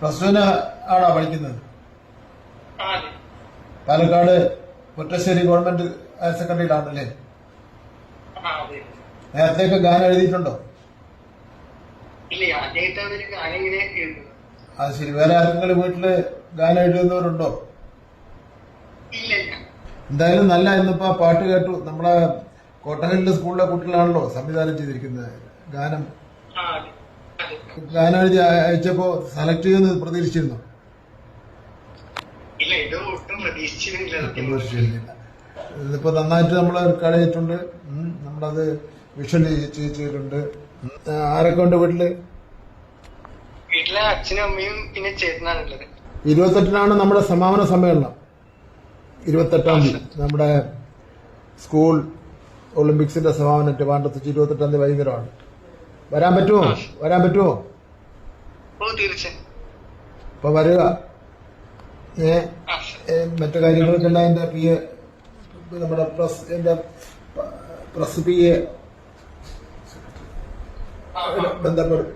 Plus ടുവിന് ആണോ പഠിക്കുന്നത്? പാലക്കാട് കുറ്റശ്ശേരി ഗവൺമെന്റ് ഹയർ സെക്കൻഡറിയിലാണല്ലേ നേരത്തെയൊക്കെ ഗാനം എഴുതിയിട്ടുണ്ടോ? അത് ശരി. വേറെ ആർക്കെങ്കിലും വീട്ടിൽ ഗാനം എഴുതുന്നവരുണ്ടോ? എന്തായാലും നല്ല ഇന്നിപ്പോ പാട്ട് കേട്ടു. നമ്മളെ കോട്ടഹലിലെ സ്കൂളിലെ കുട്ടികളാണല്ലോ സംവിധാനം ചെയ്തിരിക്കുന്നത് ഗാനം. ആ അതെ അതെ ഗാനം എഴുതി അയച്ചപ്പോ സെലക്ട് ചെയ്യുമെന്ന് പ്രതീക്ഷിച്ചിരുന്നു? ഇല്ല ഇത് ഒട്ടും പ്രതീക്ഷിച്ചിരുന്നില്ല. സത്യം ഇതിപ്പോ നന്നായിട്ട് നമ്മൾ റെക്കോർഡ് ചെയ്തിട്ടുണ്ട് ഉം, നമ്മളത് വിഷ്വൽ ചെയ്തിട്ടുണ്ട് ആരൊക്കെ ഉണ്ട് വീട്ടിൽ? വീട്ടിലെ അച്ഛനും അമ്മയും പിന്നെ ചേട്ടനാണ് ഉള്ളത് ഇരുപത്തെട്ടിനാണ് നമ്മുടെ സമാപന സമ്മേളനം. ഇരുപത്തെട്ടാം തീയതി. നമ്മുടെ സ്കൂൾ ഒളിമ്പിക്സിന്റെ സമാപനം ട്രിവാൻഡ്രത്ത് ഇരുപത്തെട്ടാം തീയതി വൈകുന്നേരമാണ്. വരാൻ പറ്റുമോ? വരാൻ പറ്റുമോ? അപ്പൊ വരിക. ഏ മറ്റു കാര്യങ്ങൾക്കെല്ലാം എന്റെ പി എ നമ്മുടെ പ്രസ് എന്റെ പ്രസ് പി എ. ബന്ധപ്പെടും.